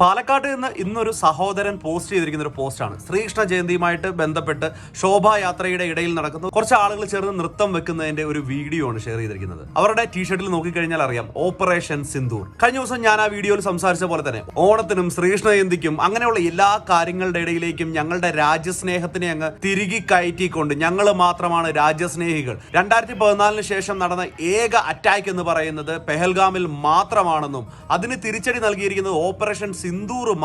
പാലക്കാട് നിന്ന് ഇന്നൊരു സഹോദരൻ പോസ്റ്റ് ചെയ്തിരിക്കുന്ന ഒരു പോസ്റ്റാണ് ശ്രീകൃഷ്ണ ജയന്തിയുമായിട്ട് ബന്ധപ്പെട്ട് ശോഭായാത്രയുടെ ഇടയിൽ നടക്കുന്ന. കുറച്ച് ആളുകൾ ചേർന്ന് നൃത്തം വെക്കുന്നതിന്റെ ഒരു വീഡിയോ ആണ് ഷെയർ ചെയ്തിരിക്കുന്നത്. അവരുടെ ടീഷർട്ടിൽ നോക്കിക്കഴിഞ്ഞാൽ അറിയാം ഓപ്പറേഷൻ സിന്ദൂർ കഴിഞ്ഞ ദിവസം ഞാൻ ആ വീഡിയോയിൽ സംസാരിച്ച പോലെ തന്നെ ഓണത്തിനും ശ്രീകൃഷ്ണ ജയന്തിക്കും അങ്ങനെയുള്ള എല്ലാ കാര്യങ്ങളുടെ ഇടയിലേക്കും ഞങ്ങളുടെ രാജ്യസ്നേഹത്തിനെ അങ്ങ് തിരികെ കയറ്റിക്കൊണ്ട് ഞങ്ങൾ മാത്രമാണ് രാജ്യസ്നേഹികൾ. രണ്ടായിരത്തി പതിനാലിന് ശേഷം നടന്ന ഏക അറ്റാക്ക് എന്ന് പറയുന്നത് പെഹൽഗാമിൽ മാത്രമാണെന്നും അതിന് തിരിച്ചടി നൽകിയിരിക്കുന്നത് ഓപ്പറേഷൻ സിന്ദൂർ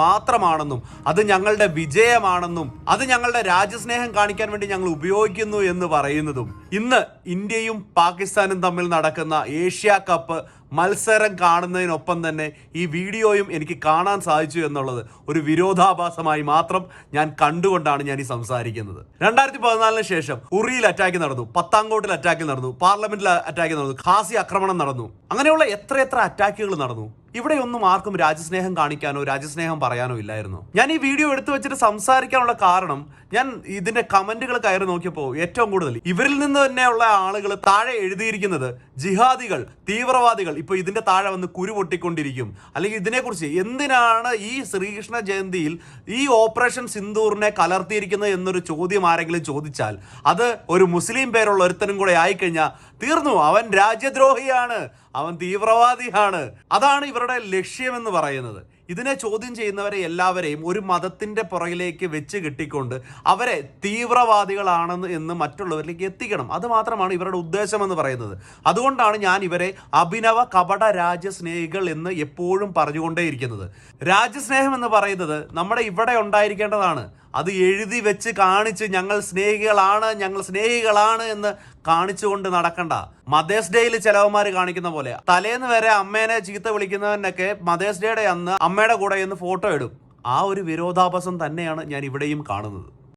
മാത്രമാണെന്നും അത് ഞങ്ങളുടെ വിജയമാണെന്നും അത് ഞങ്ങളുടെ രാജ്യസ്നേഹം കാണിക്കാൻ വേണ്ടി ഞങ്ങൾ ഉപയോഗിക്കുന്നു എന്ന് പറയുന്നതും ഇന്ന് ഇന്ത്യയും പാകിസ്ഥാനും തമ്മിൽ നടക്കുന്ന ഏഷ്യ കപ്പ് മത്സരം കാണുന്നതിനൊപ്പം തന്നെ ഈ വീഡിയോയും എനിക്ക് കാണാൻ സാധിച്ചു എന്നുള്ളത് ഒരു വിരോധാഭാസമായി മാത്രം ഞാൻ കണ്ടുകൊണ്ടാണ് ഞാൻ ഈ സംസാരിക്കുന്നത്. രണ്ടായിരത്തി പതിനാലിന് ശേഷം ഉറിയിൽ അറ്റാക്ക് നടന്നു പത്താംകോട്ടിൽ അറ്റാക്ക് നടന്നു പാർലമെന്റിൽ അറ്റാക്ക് നടന്നു ഖാസി ആക്രമണം നടന്നു. അങ്ങനെയുള്ള എത്രയെത്ര എത്ര അറ്റാക്കുകൾ നടന്നു? ഇവിടെയൊന്നും ആർക്കും രാജ്യസ്നേഹം കാണിക്കാനോ രാജ്യസ്നേഹം പറയാനോ ഇല്ലായിരുന്നു. ഞാൻ ഈ വീഡിയോ എടുത്തു വെച്ചിട്ട് സംസാരിക്കാനുള്ള കാരണം ഞാൻ ഇതിന്റെ കമന്റുകൾ കയറി നോക്കിയപ്പോൾ ഏറ്റവും കൂടുതൽ ഇവരിൽ നിന്ന് തന്നെയുള്ള ആളുകൾ താഴെ എഴുതിയിരിക്കുന്നത് ജിഹാദികൾ തീവ്രവാദികൾ ഇപ്പൊ ഇതിന്റെ താഴെ വന്ന് കുരു പൊട്ടിക്കൊണ്ടിരിക്കും. അല്ലെങ്കിൽ ഇതിനെക്കുറിച്ച് എന്തിനാണ് ഈ ശ്രീകൃഷ്ണ ജയന്തിയിൽ ഈ ഓപ്പറേഷൻ സിന്ദൂറിനെ കലർത്തിയിരിക്കുന്നത് എന്നൊരു ചോദ്യം ആരെങ്കിലും ചോദിച്ചാൽ അത് ഒരു മുസ്ലിം പേരുള്ള ഒരുത്തനും കൂടെ ആയിക്കഴിഞ്ഞാൽ തീർന്നു. അവൻ രാജ്യദ്രോഹിയാണ്. അവൻ തീവ്രവാദിയാണ്. അതാണ് ഇവരുടെ ലക്ഷ്യമെന്ന് പറയുന്നത്. ഇതിനെ ചോദ്യം ചെയ്യുന്നവരെ എല്ലാവരെയും ഒരു മതത്തിന്റെ പുറകിലേക്ക് വെച്ച് കെട്ടിക്കൊണ്ട് അവരെ തീവ്രവാദികളാണെന്ന് എന്ന് മറ്റുള്ളവരിലേക്ക് എത്തിക്കണം. അത് മാത്രമാണ് ഇവരുടെ ഉദ്ദേശം എന്ന് പറയുന്നത്. അതുകൊണ്ടാണ് ഞാൻ ഇവരെ അഭിനവ കപട രാജ്യസ്നേഹികൾ എന്ന് എപ്പോഴും പറഞ്ഞുകൊണ്ടേയിരിക്കുന്നത്. രാജ്യസ്നേഹം എന്ന് പറയുന്നത് നമ്മുടെ ഇവിടെ ഉണ്ടായിരിക്കേണ്ടതാണ്. അത് എഴുതി വെച്ച് കാണിച്ച് ഞങ്ങൾ സ്നേഹികളാണ് ഞങ്ങൾ സ്നേഹികളാണ് എന്ന് കാണിച്ചുകൊണ്ട് നടക്കണ്ട. മദേഴ്സ് ഡേയിൽ ചിലവന്മാർ കാണിക്കുന്ന പോലെ തലേന്ന് വരെ അമ്മേനെ ചീത്ത വിളിക്കുന്നവനൊക്കെ മദേഴ്സ് ഡേയുടെ അന്ന് അമ്മയുടെ കൂടെ എന്ന് ഫോട്ടോ ഇടും. ആ ഒരു വിരോധാഭാസം തന്നെയാണ് ഞാൻ ഇവിടെയും കാണുന്നത്.